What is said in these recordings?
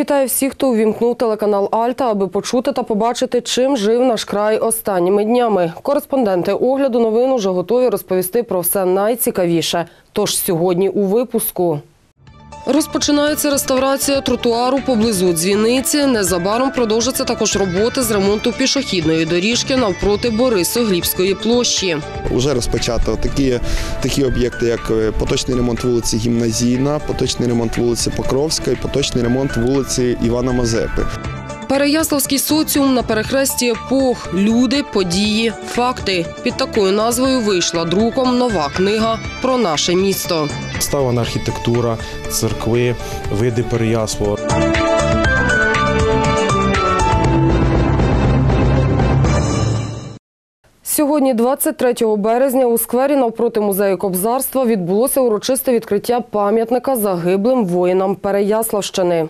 Вітаю всіх, хто увімкнув телеканал Альта, аби почути та побачити, чим жив наш край останніми днями. Кореспонденти огляду новин уже готові розповісти про все найцікавіше. Тож сьогодні у випуску. Розпочинається реставрація тротуару поблизу дзвіниці. Незабаром продовжаться також роботи з ремонту пішохідної доріжки навпроти Борисоглібської площі. Вже розпочато такі, такі об'єкти, як е, поточний ремонт вулиці Гімназійна, поточний ремонт вулиці Покровська і поточний ремонт вулиці Івана Мазепи. Переяславський соціум на перехресті епох. Люди, події, факти. Під такою назвою вийшла друком нова книга про наше місто. Ставана архітектура, церкви, види Переяслава. Сьогодні, 23 березня, у сквері навпроти музею Кобзарства відбулося урочисте відкриття пам'ятника загиблим воїнам Переяславщини.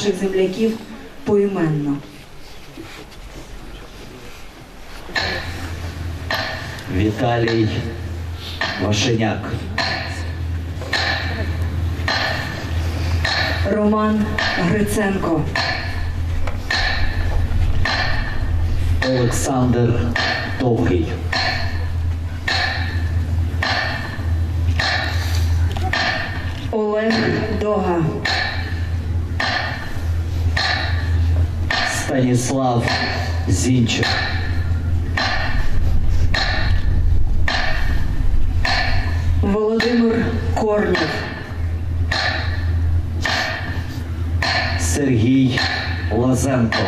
Наших земляків поіменно. Віталій Вашеняк, Роман Гриценко, Олександр Довгий, Олег Дога, Станіслав Зінчик, Володимир Корнів, Сергій Лазенко,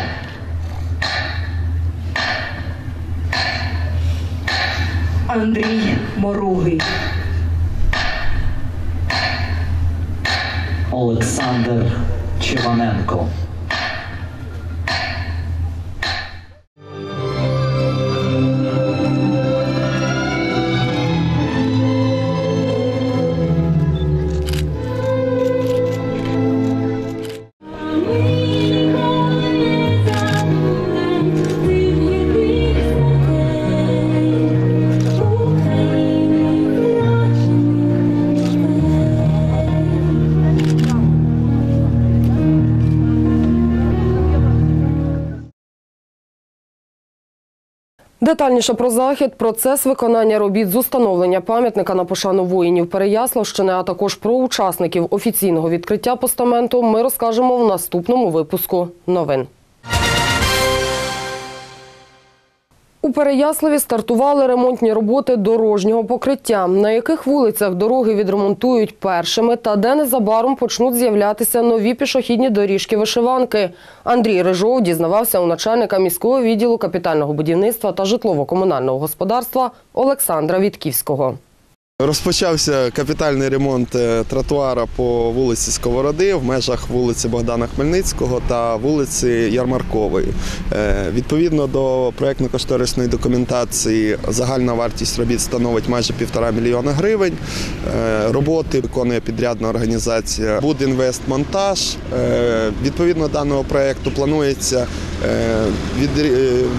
Андрій Моругий, Олександр Чиваненко. Детальніше про захід, процес виконання робіт з установлення пам'ятника на пошану воїнів Переяславщини, а також про учасників офіційного відкриття постаменту ми розкажемо в наступному випуску новин. У Переяславі стартували ремонтні роботи дорожнього покриття, на яких вулицях дороги відремонтують першими та де незабаром почнуть з'являтися нові пішохідні доріжки вишиванки. Андрій Рижов дізнавався у начальника міського відділу капітального будівництва та житлово-комунального господарства Олександра Вітківського. Розпочався капітальний ремонт е, тротуара по вулиці Сковороди в межах вулиці Богдана Хмельницького та вулиці Ярмаркової. Е, Відповідно до проєктно-кошторисної документації, загальна вартість робіт становить майже півтора мільйона гривень. Е, Роботи виконує підрядна організація Будінвестмонтаж. Відповідно даного проєкту планується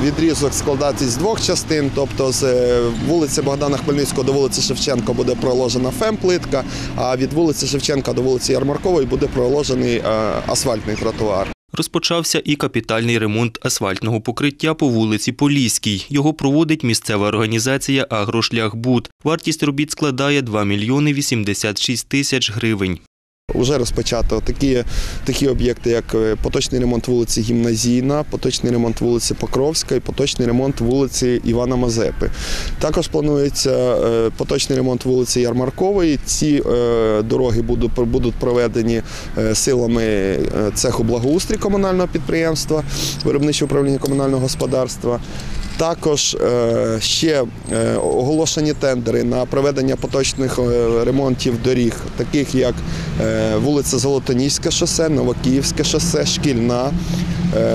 відрізок складатись з двох частин, тобто з е, вулиці Богдана Хмельницького до вулиці Шевченка буде проложена фемплитка, а від вулиці Шевченка до вулиці Ярмаркової буде проложений е, асфальтний тротуар. Розпочався і капітальний ремонт асфальтного покриття по вулиці Поліській. Його проводить місцева організація «Агрошляхбуд». Вартість робіт складає 2 мільйони 86 тисяч гривень. Вже розпочато такі, такі об'єкти, як е, поточний ремонт вулиці Гімназійна, поточний ремонт вулиці Покровська і поточний ремонт вулиці Івана Мазепи. Також планується е, поточний ремонт вулиці Ярмаркової. Ці е, дороги будуть, будуть проведені силами цеху благоустрій комунального підприємства, виробничого управління комунального господарства. Також е, ще е, оголошені тендери на проведення поточних е, ремонтів доріг, таких як вулиця Золотоніське шосе, Новокиївське шосе, Шкільна,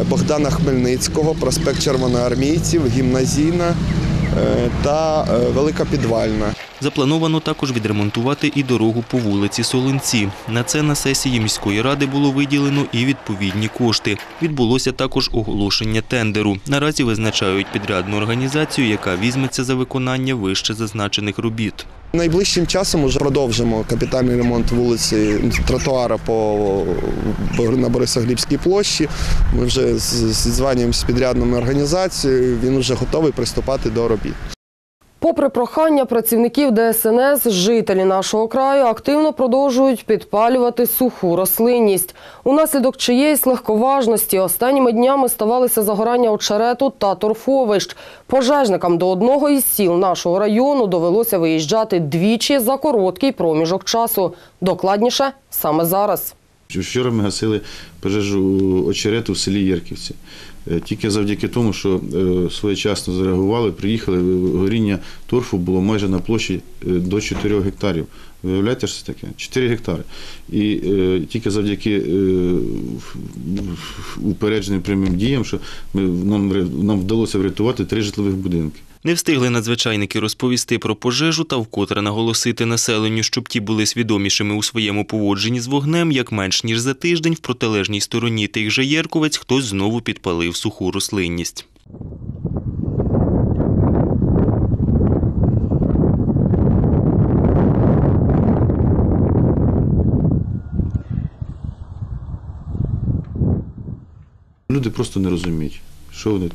Богдана Хмельницького, проспект Червоноармійців, Гімназійна, та е, велика підвальна. Заплановано також відремонтувати і дорогу по вулиці Солонці. На це на сесії міської ради було виділено і відповідні кошти. Відбулося також оголошення тендеру. Наразі визначають підрядну організацію, яка візьметься за виконання вище зазначених робіт. Найближчим часом вже продовжимо капітальний ремонт вулиці тротуара по на Борисоглібській площі. Ми вже з- зідзванюємося з підрядною організацією. Він вже готовий приступати до робіт. Попри прохання працівників ДСНС, жителі нашого краю активно продовжують підпалювати суху рослинність. Унаслідок чиєїсь легковажності останніми днями ставалися загорання очерету та торфовищ. Пожежникам до одного із сіл нашого району довелося виїжджати двічі за короткий проміжок часу. Докладніше саме зараз. Вчора ми гасили пожежу очерету в селі Єрківці. Е, Тільки завдяки тому, що е, своєчасно зреагували, приїхали, е, горіння торфу було майже на площі до 4 гектарів. Виявляєте, що це таке? 4 гектари. І е, тільки завдяки е, упередженим прямим діям, що ми, нам, нам вдалося врятувати три житлових будинки. Не встигли надзвичайники розповісти про пожежу та вкотре наголосити населенню, щоб ті були свідомішими у своєму поводженні з вогнем, як менш ніж за тиждень в протилежній стороні тих же Єрковець хтось знову підпалив суху рослинність. Люди просто не розуміють, що вони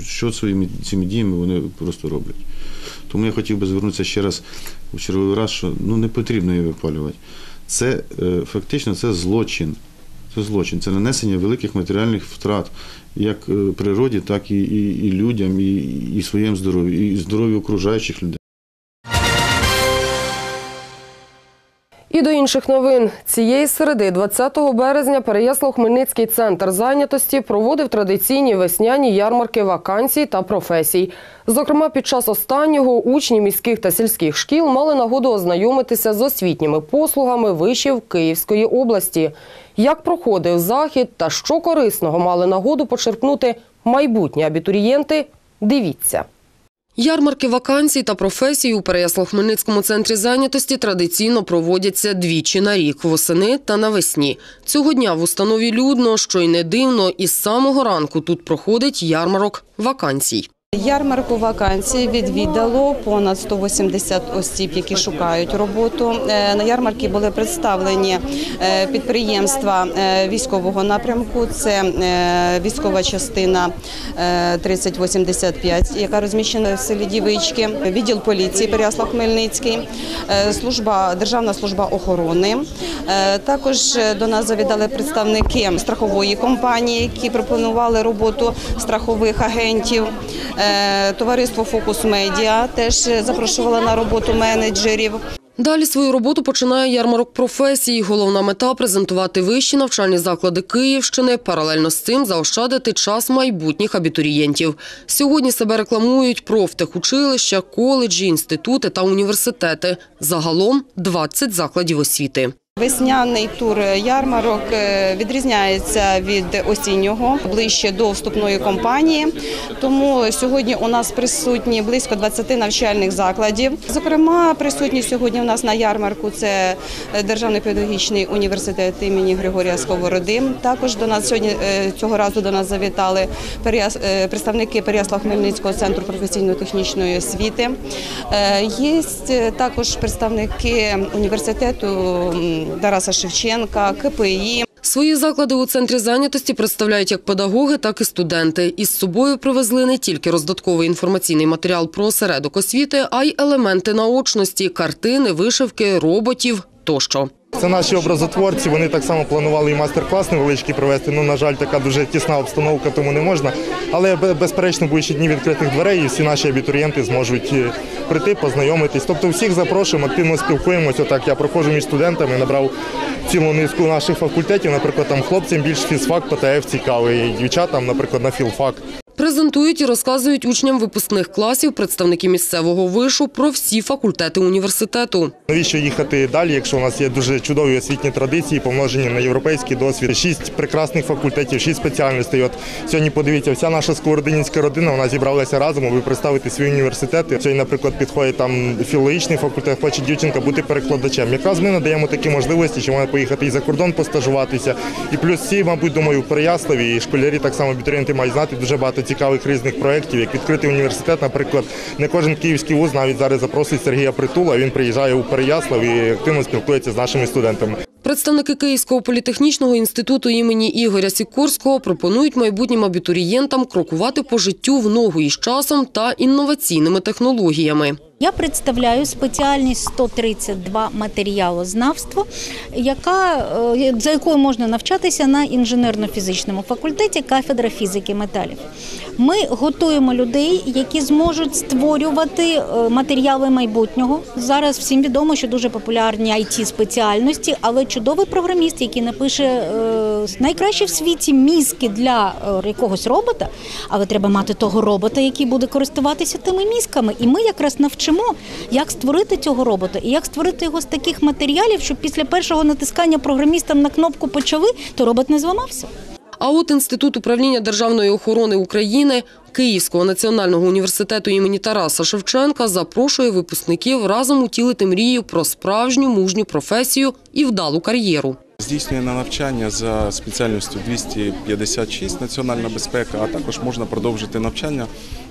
що- своїми цими діями вони просто роблять. Тому я хотів би звернутися ще раз у черговий раз, що ну не потрібно її випалювати. Це е, фактично це злочин. Це злочин, це нанесення великих матеріальних втрат як е, природі, так і, і, і людям, і, і своєму здоров'ю, і здоров'ю окружаючих людей. І до інших новин. Цієї середи, 20 березня, Переяслав-Хмельницький центр зайнятості проводив традиційні весняні ярмарки вакансій та професій. Зокрема, під час останнього учні міських та сільських шкіл мали нагоду ознайомитися з освітніми послугами вишів Київської області. Як проходив захід та що корисного мали нагоду почерпнути майбутні абітурієнти, дивіться. Ярмарки вакансій та професій у Переяслав-Хмельницькому центрі зайнятості традиційно проводяться двічі на рік – восени та навесні. Цього дня в установі людно, що й не дивно, із самого ранку тут проходить ярмарок вакансій. Ярмарку вакансій відвідало понад 180 осіб, які шукають роботу. Е, На ярмарці були представлені е, підприємства е, військового напрямку. Це військова частина е, 3085, яка розміщена в селі Дівички, відділ поліції Переяслав-Хмельницький, е, служба державна служба охорони. Також до нас завідали представники страхової компанії, які пропонували роботу страхових агентів. Е, Товариство Фокус Медіа теж запрошувало на роботу менеджерів. Далі свою роботу починає ярмарок професій. Головна мета – презентувати вищі навчальні заклади Київщини, паралельно з цим заощадити час майбутніх абітурієнтів. Сьогодні себе рекламують профтехучилища, коледжі, інститути та університети. Загалом 20 закладів освіти. Весняний тур ярмарок е, відрізняється від осіннього ближче до вступної кампанії. Тому сьогодні у нас присутні близько 20 навчальних закладів. Зокрема, присутні сьогодні у нас на ярмарку це Державний педагогічний університет імені Григорія Сковороди. Також до нас сьогодні е, цього разу до нас завітали е, представники Переяслав-Хмельницького центру професійно-технічної освіти. Е, Є також представники університету Тараса Шевченка, КПІ. Свої заклади у центрі зайнятості представляють як педагоги, так і студенти. Із собою привезли не тільки роздатковий інформаційний матеріал про осередок освіти, а й елементи наочності – картини, вишивки, роботів тощо. Це наші образотворці. Вони так само планували і майстер-клас невеличкий провести. Ну, на жаль, така дуже тісна обстановка, тому не можна. Але безперечно, будуть ще дні відкритих дверей, і всі наші абітурієнти зможуть е, прийти, познайомитись. Тобто всіх запрошуємо, активно спілкуємося. Так я проходжу між студентами, набрав цілу низку наших факультетів. Наприклад, там хлопцям більш фізфак ПТФ цікавий, дівчатам, наприклад, на філфак. Презентують і розказують учням випускних класів представники місцевого вишу про всі факультети університету. Навіщо їхати далі, якщо у нас є дуже чудові освітні традиції, помножені на європейський досвід. Шість прекрасних факультетів, шість спеціальностей. От сьогодні подивіться, вся наша сковородинівська родина вона зібралася разом, аби представити свої університети. Сьогодні, наприклад, підходить там філологічний факультет, хоче дівчинка бути перекладачем. Якраз ми надаємо такі можливості, що можна поїхати і за кордон постажуватися. І плюс всі, мабуть, думаю, в Переяславі і школярі так само абітурієнти мають знати дуже багато цікавих різних проєктів, як відкритий університет. Наприклад, не кожен київський вуз навіть зараз запросить Сергія Притула. Він приїжджає у Переяслав і активно спілкується з нашими студентами. Представники Київського політехнічного інституту імені Ігоря Сікорського пропонують майбутнім абітурієнтам крокувати по життю в ногу із часом та інноваційними технологіями. Я представляю спеціальність 132 матеріалознавство, яка, е, за якою можна навчатися на інженерно-фізичному факультеті кафедра фізики металів. Ми готуємо людей, які зможуть створювати е, матеріали майбутнього. Зараз всім відомо, що дуже популярні it спеціальності, але чудовий програміст, який напише е, найкраще в світі мізки для якогось робота, але треба мати того робота, який буде користуватися тими мізками. І ми якраз навчимо, як створити цього робота і як створити його з таких матеріалів, щоб після першого натискання програмістам на кнопку почали, то робот не зламався. А от Інститут управління державної охорони України Київського національного університету імені Тараса Шевченка запрошує випускників разом утілити мрію про справжню мужню професію і вдалу кар'єру. Здійснює на навчання за спеціальністю 256 національна безпека, а також можна продовжити навчання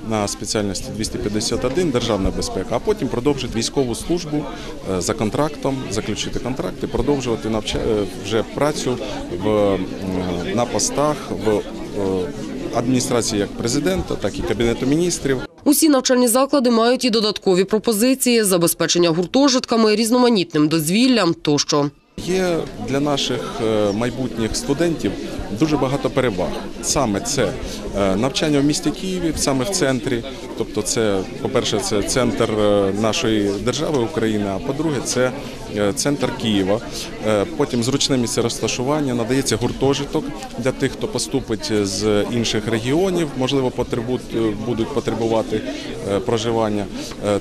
на спеціальності 251 державна безпека, а потім продовжити військову службу е, за контрактом, заключити контракт і продовжувати е, вже працю в, е, на постах в адміністрації як президента, так і кабінету міністрів. Усі навчальні заклади мають і додаткові пропозиції – забезпечення гуртожитками, різноманітним дозвіллям тощо. Є для наших е, майбутніх студентів дуже багато переваг. Саме це е, навчання в місті Києві, саме в центрі. Тобто, це, по-перше, це центр е, нашої держави України, а по-друге, це е, центр Києва. Потім зручне місце розташування, надається гуртожиток для тих, хто поступить з інших регіонів, можливо, будуть потребувати проживання.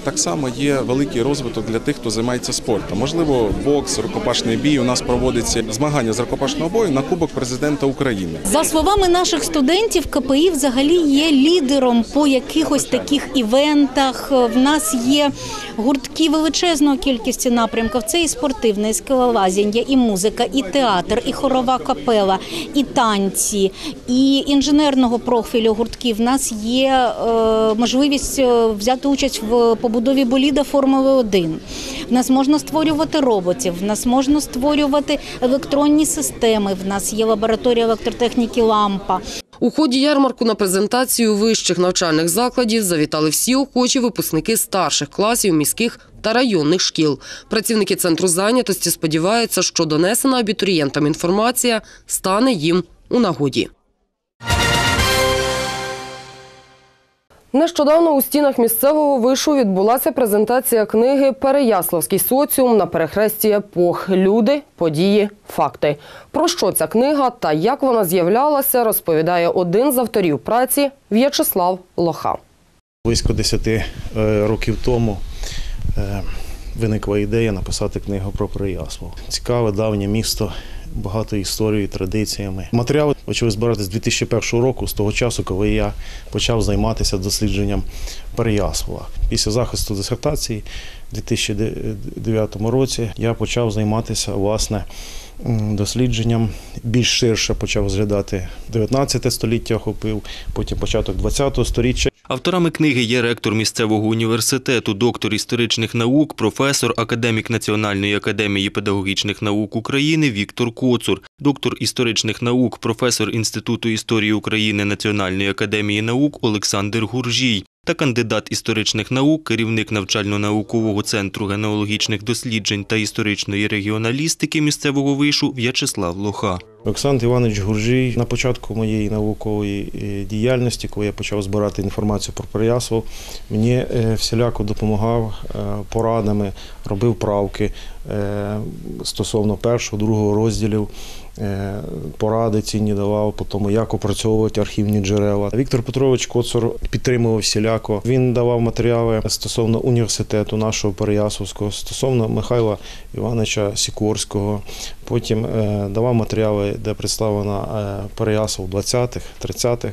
Так само є великий розвиток для тих, хто займається спортом. Можливо, бокс, рукопашний бій. У нас проводиться змагання з рукопашного бою на Кубок президента України. За словами наших студентів, КПІ взагалі є лідером по якихось таких івентах. В нас є гуртки величезної кількості напрямків. Це і спортивне, і скелелазіння, і музика, і театр, і хорова капела, і танці, і інженерного профілю гуртків. В нас є е, можливість е, взяти участь в побудові боліда Формули 1. В нас можна створювати роботів, в нас можна створювати електронні системи. В нас є лабораторія електротехніки лампа. У ході ярмарку на презентацію вищих навчальних закладів завітали всі охочі випускники старших класів міських та районних шкіл. Працівники центру зайнятості сподіваються, що донесена абітурієнтам інформація стане їм у нагоді. Нещодавно у стінах місцевого вишу відбулася презентація книги Переяславський соціум на перехресті епох. Люди, події, факти. Про що ця книга та як вона з'являлася, розповідає один з авторів праці В'ячеслав Лоха. Близько 10 е, років тому е, виникла ідея написати книгу про Переяслав. Цікаве давнє місто, багато історії, традиціями. Матеріали почали збирати з 2001 року, з того часу, коли я почав займатися дослідженням Переяслава. Після захисту дисертації у 2009 році я почав займатися власне дослідженням. Більш ширше почав розглядати 19 століття, охопив, потім початок 20 століття. Авторами книги є ректор місцевого університету, доктор історичних наук, професор, академік Національної академії педагогічних наук України Віктор Коцур, доктор історичних наук, професор Інституту історії України Національної академії наук Олександр Гуржій та кандидат історичних наук, керівник навчально-наукового центру генеалогічних досліджень та історичної регіоналістики місцевого вишу В'ячеслав Лоха. Олександр Іванович Гуржій на початку моєї наукової е, діяльності, коли я почав збирати інформацію про Переяслав, мені е, всіляко допомагав е, порадами, робив правки стосовно першого, другого розділів поради цінні давав по тому, як опрацьовувати архівні джерела. Віктор Петрович Коцур підтримував всіляко. Він давав матеріали стосовно університету нашого Переяславського, стосовно Михайла Івановича Сікорського. Потім е, давав матеріали, де представлена е, Переяслав в 20-х, 30-х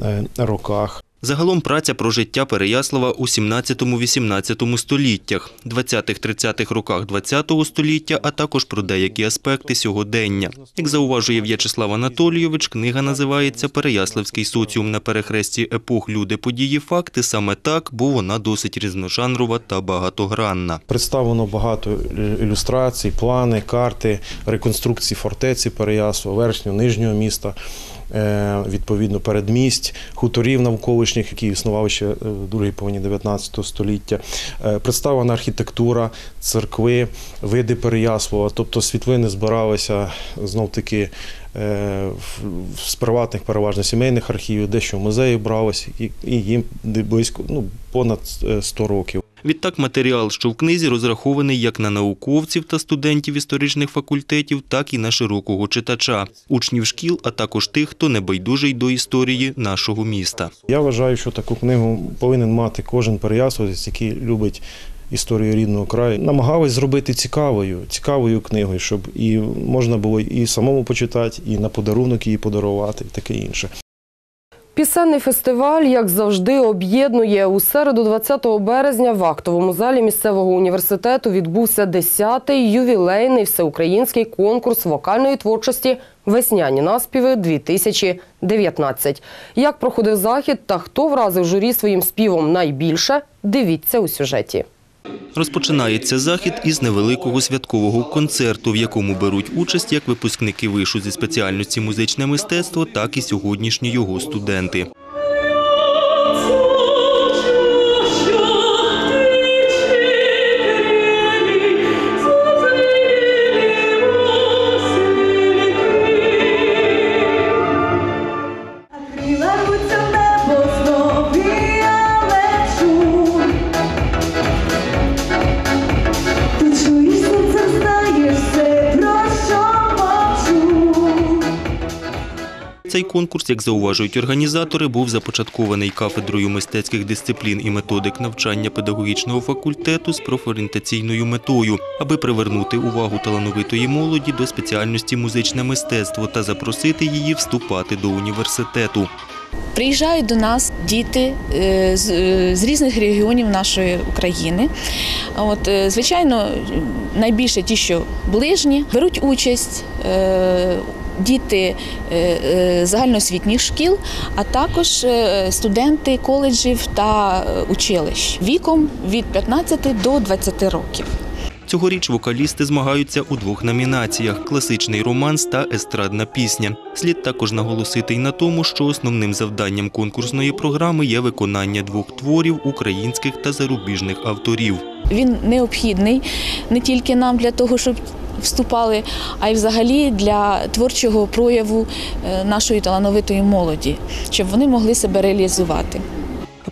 е, роках. Загалом праця про життя Переяслава у 17-18 століттях, 20-30-х роках 20-го століття, а також про деякі аспекти сьогодення. Як зауважує В'ячеслав Анатолійович, книга називається «Переяславський соціум на перехресті епох, люди, події, факти» саме так, бо вона досить різножанрова та багатогранна. Представлено багато ілюстрацій, плани, карти, реконструкції фортеці Переяслава, верхнього, нижнього міста, відповідно передмість, хуторів навколишніх, які існували ще е, в другій половині 19 століття. Е, Представлена архітектура, церкви, види Переяслава, тобто світлини збиралися знов-таки е, з приватних, переважно сімейних архівів, дещо в музеї бралось, і, і їм близько ну, понад е, 100 років. Відтак матеріал, що в книзі, розрахований як на науковців та студентів історичних факультетів, так і на широкого читача, учнів шкіл, а також тих, хто небайдужий до історії нашого міста. Я вважаю, що таку книгу повинен мати кожен переяславець, який любить історію рідного краю. Намагались зробити цікавою, цікавою книгою, щоб і можна було і самому почитати, і на подарунок її подарувати, і таке інше. Пісенний фестиваль, як завжди, об'єднує у середу, 20 березня, в актовому залі місцевого університету відбувся 10-й ювілейний всеукраїнський конкурс вокальної творчості Весняні наспіви 2019 Як проходив захід та хто вразив журі своїм співом найбільше, дивіться у сюжеті. Розпочинається захід із невеликого святкового концерту, в якому беруть участь як випускники вишу зі спеціальності музичне мистецтво, так і сьогоднішні його студенти. Конкурс, як зауважують організатори, був започаткований кафедрою мистецьких дисциплін і методик навчання педагогічного факультету з профорієнтаційною метою, аби привернути увагу талановитої молоді до спеціальності музичне мистецтво та запросити її вступати до університету. Приїжджають до нас діти е, з, е, різних регіонів нашої України. От, е, звичайно, найбільше ті, що ближні, беруть участь. Діти е, е, загальноосвітніх шкіл, а також е, студенти коледжів та училищ віком від 15 до 20 років. Цьогоріч вокалісти змагаються у двох номінаціях: класичний романс та естрадна пісня. Слід також наголосити й на тому, що основним завданням конкурсної програми є виконання двох творів українських та зарубіжних авторів. Він необхідний не тільки нам для того, щоб вступали, а й взагалі для творчого прояву е, нашої талановитої молоді, щоб вони могли себе реалізувати.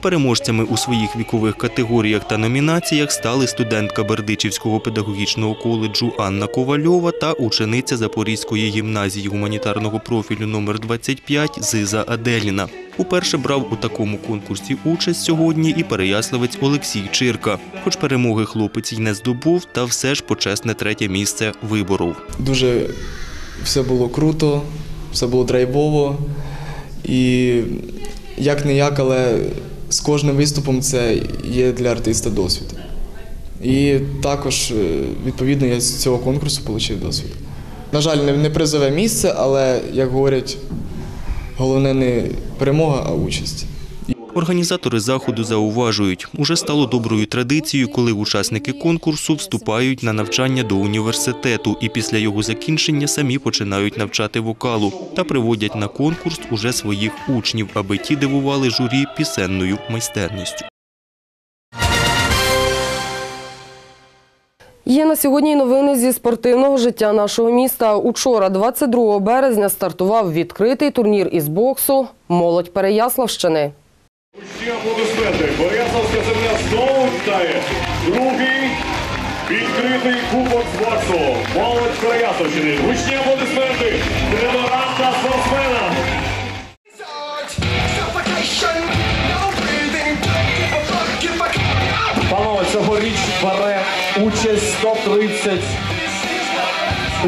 Переможцями у своїх вікових категоріях та номінаціях стали студентка Бердичівського педагогічного коледжу Анна Ковальова та учениця Запорізької гімназії гуманітарного профілю номер 25 Зиза Аделіна. Уперше брав у такому конкурсі участь сьогодні і переяславець Олексій Чирка. Хоч перемоги хлопець й не здобув, та все ж почесне третє місце виборов. Дуже все було круто, все було драйвово. І як не як, але з кожним виступом це є для артиста досвід. І також, е, відповідно, я з цього конкурсу отримав досвід. На жаль, не- не призове місце, але, як говорять, головне не перемога, а участь. Організатори заходу зауважують, уже стало доброю традицією, коли учасники конкурсу вступають на навчання до університету і після його закінчення самі починають навчати вокалу та приводять на конкурс уже своїх учнів, аби ті дивували журі пісенною майстерністю. Є на сьогодні новини зі спортивного життя нашого міста. Учора, 22 березня, стартував відкритий турнір із боксу Молодь Переяславщини. Всі аплодисменти. Боряславська земля знову вітає другий Відкритий кубок з боксу. Молодь Переяславщини. Гучні аплодисменти тренерам та спортсменам. Панове, цьогоріч бере участь 130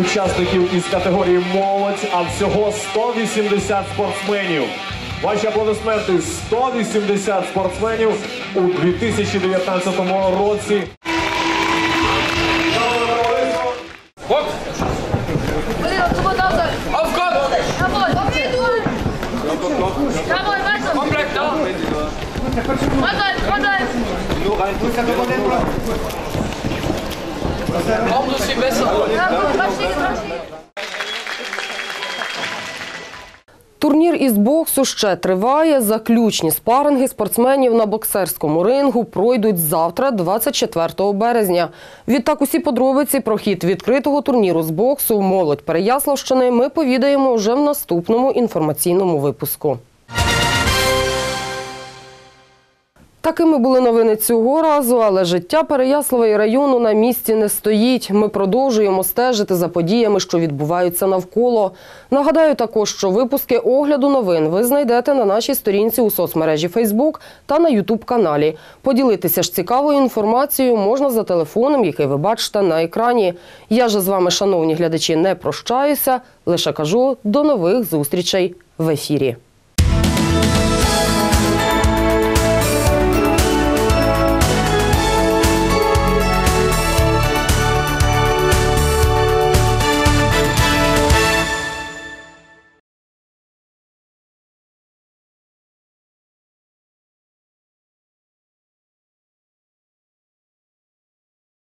учасників із категорії молодь, а всього 180 спортсменів. Ваші аплодисменти. 180 спортсменів у 2019 році. Турнір із боксу ще триває. Заключні спаринги спортсменів на боксерському рингу пройдуть завтра, 24 березня. Відтак усі подробиці про хід відкритого турніру з боксу молодь Переяславщини ми повідаємо вже в наступному інформаційному випуску. Такими були новини цього разу, але життя Переяслава району на місці не стоїть. Ми продовжуємо стежити за подіями, що відбуваються навколо. Нагадаю також, що випуски огляду новин ви знайдете на нашій сторінці у соцмережі Facebook та на YouTube каналі. Поділитися ж цікавою інформацією можна за телефоном, який ви бачите на екрані. Я же з вами, шановні глядачі, не прощаюся, лише кажу до нових зустрічей в ефірі.